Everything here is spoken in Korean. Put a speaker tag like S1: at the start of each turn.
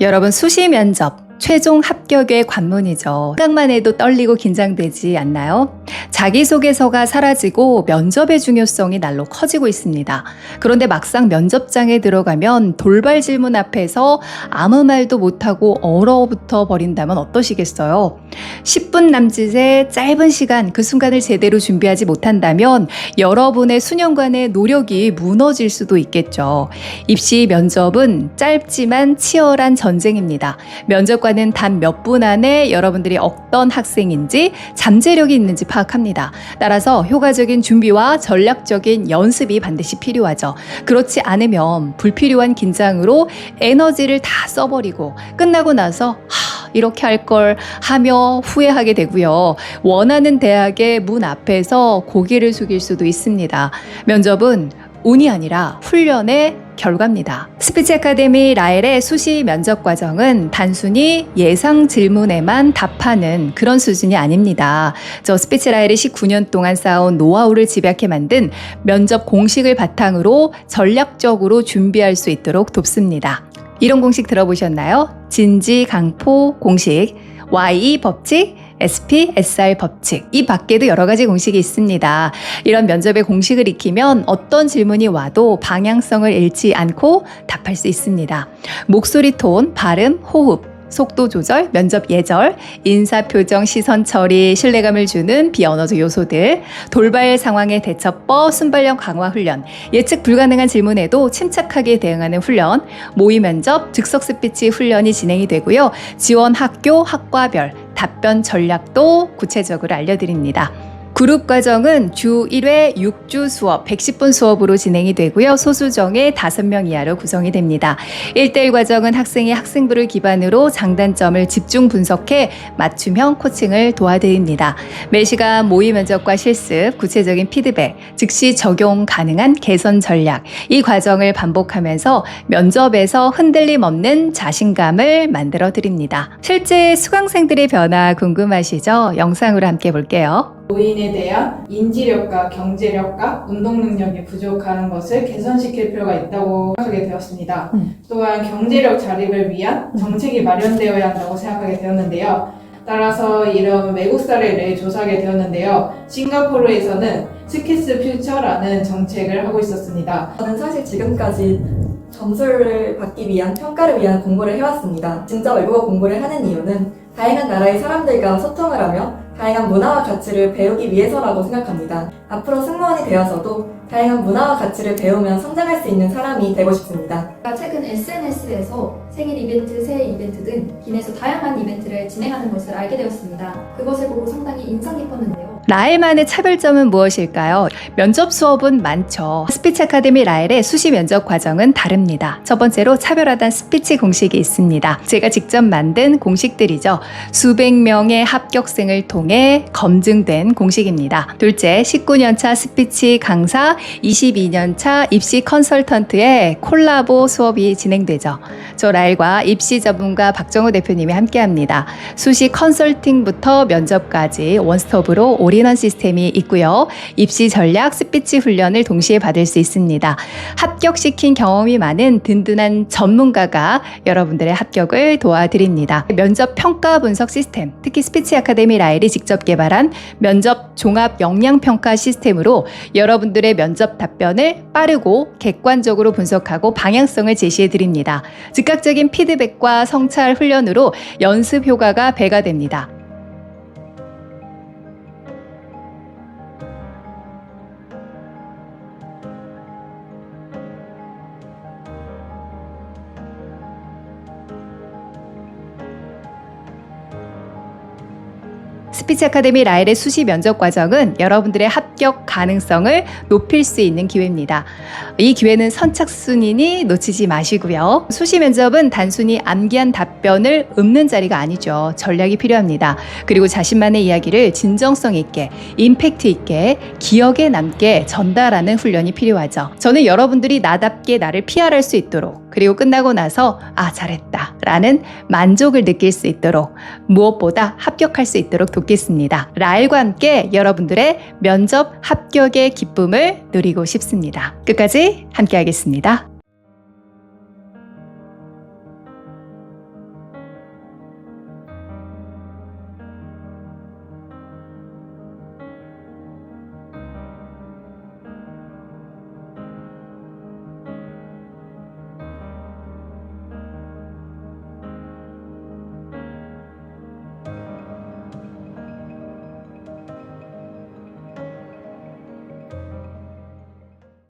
S1: 여러분 수시 면접 최종 합격의 관문이죠. 생각만 해도 떨리고 긴장되지 않나요? 자기소개서가 사라지고 면접의 중요성이 날로 커지고 있습니다. 그런데 막상 면접장에 들어가면 돌발 질문 앞에서 아무 말도 못하고 얼어붙어 버린다면 어떠시겠어요? 10분 남짓의 짧은 시간 그 순간을 제대로 준비하지 못한다면 여러분의 수년간의 노력이 무너질 수도 있겠죠. 입시 면접은 짧지만 치열한 전쟁입니다. 면접 관은 단몇 분 안에 여러분들이 어떤 학생인지 잠재력이 있는지 파악합니다. 따라서 효과적인 준비와 전략적인 연습이 반드시 필요하죠. 그렇지 않으면 불필요한 긴장으로 에너지를 다 써버리고 끝나고 나서 하, 이렇게 할 걸 하며 후회하게 되고요. 원하는 대학의 문 앞에서 고개를 숙일 수도 있습니다. 면접은 운이 아니라 훈련의 결과입니다. 스피치 아카데미 라엘의 수시 면접 과정은 단순히 예상 질문에만 답하는 그런 수준이 아닙니다. 저 스피치 라엘이 19년 동안 쌓아온 노하우를 집약해 만든 면접 공식을 바탕으로 전략적으로 준비할 수 있도록 돕습니다. 이런 공식 들어보셨나요? 진지 강포 공식, Y 법칙, SP, SR 법칙. 이 밖에도 여러 가지 공식이 있습니다. 이런 면접의 공식을 익히면 어떤 질문이 와도 방향성을 잃지 않고 답할 수 있습니다. 목소리 톤, 발음, 호흡, 속도 조절, 면접 예절, 인사 표정, 시선 처리, 신뢰감을 주는 비언어적 요소들, 돌발 상황의 대처법, 순발력 강화 훈련, 예측 불가능한 질문에도 침착하게 대응하는 훈련, 모의 면접, 즉석 스피치 훈련이 진행이 되고요. 지원 학교, 학과별 답변 전략도 구체적으로 알려드립니다. 그룹 과정은 주 1회 6주 수업, 110분 수업으로 진행이 되고요. 소수정에 5명 이하로 구성이 됩니다. 1대1 과정은 학생이 학생부를 기반으로 장단점을 집중 분석해 맞춤형 코칭을 도와드립니다. 매시간 모의 면접과 실습, 구체적인 피드백, 즉시 적용 가능한 개선 전략, 이 과정을 반복하면서 면접에서 흔들림 없는 자신감을 만들어 드립니다. 실제 수강생들의 변화 궁금하시죠? 영상으로 함께 볼게요.
S2: 노인에 대한 인지력과 경제력과 운동 능력이 부족한 것을 개선시킬 필요가 있다고 생각하게 되었습니다.
S1: 음.
S2: 또한 경제력 자립을 위한 정책이 마련되어야 한다고 생각하게 되었는데요. 따라서 이런 외국 사례를 조사하게 되었는데요. 싱가포르에서는 스키스 퓨처라는 정책을 하고 있었습니다.
S3: 저는 사실 지금까지 점수를 받기 위한 평가를 위한 공부를 해왔습니다. 진짜 외국어 공부를 하는 이유는 다양한 나라의 사람들과 소통을 하며 다양한 문화와 가치를 배우기 위해서라고 생각합니다. 앞으로 승무원이 되어서도 다양한 문화와 가치를 배우며 성장할 수 있는 사람이 되고 싶습니다.
S4: 최근 SNS에서 생일 이벤트, 새해 이벤트 등 기내에서 다양한 이벤트를 진행하는 것을 알게 되었습니다. 그것을 보고 상당히 인상 깊었는데요.
S1: 라엘만의 차별점은 무엇일까요? 면접 수업은 많죠. 스피치 아카데미 라엘의 수시 면접 과정은 다릅니다. 첫 번째로 차별화된 스피치 공식이 있습니다. 제가 직접 만든 공식들이죠. 수백 명의 합격생을 통해 검증된 공식입니다. 둘째, 19년 차 스피치 강사, 22년차 입시 컨설턴트의 콜라보 수업이 진행되죠. 저 라엘과 입시 전문가 박정호 대표님이 함께 합니다. 수시 컨설팅부터 면접까지 원스톱으로 올인원 시스템이 있고요. 입시 전략 스피치 훈련을 동시에 받을 수 있습니다. 합격시킨 경험이 많은 든든한 전문가가 여러분들의 합격을 도와드립니다. 면접 평가 분석 시스템, 특히 스피치 아카데미 라일이 직접 개발한 면접 종합 역량 평가 시스템으로 여러분들의 면접 답변을 빠르고 객관적으로 분석하고 방향성을 제시해 드립니다. 즉각적인 피드백과 성찰 훈련으로 연습 효과가 배가 됩니다. 스피치 아카데미 라일의 수시 면접 과정은 여러분들의 합격 가능성을 높일 수 있는 기회입니다. 이 기회는 선착순이니 놓치지 마시고요. 수시 면접은 단순히 암기한 답변을 읊는 자리가 아니죠. 전략이 필요합니다. 그리고 자신만의 이야기를 진정성 있게, 임팩트 있게, 기억에 남게 전달하는 훈련이 필요하죠. 저는 여러분들이 나답게 나를 PR할 수 있도록 그리고 끝나고 나서 아 잘했다 라는 만족을 느낄 수 있도록 무엇보다 합격할 수 있도록 돕겠습니다. 라일과 함께 여러분들의 면접 합격의 기쁨을 누리고 싶습니다. 끝까지 함께 하겠습니다.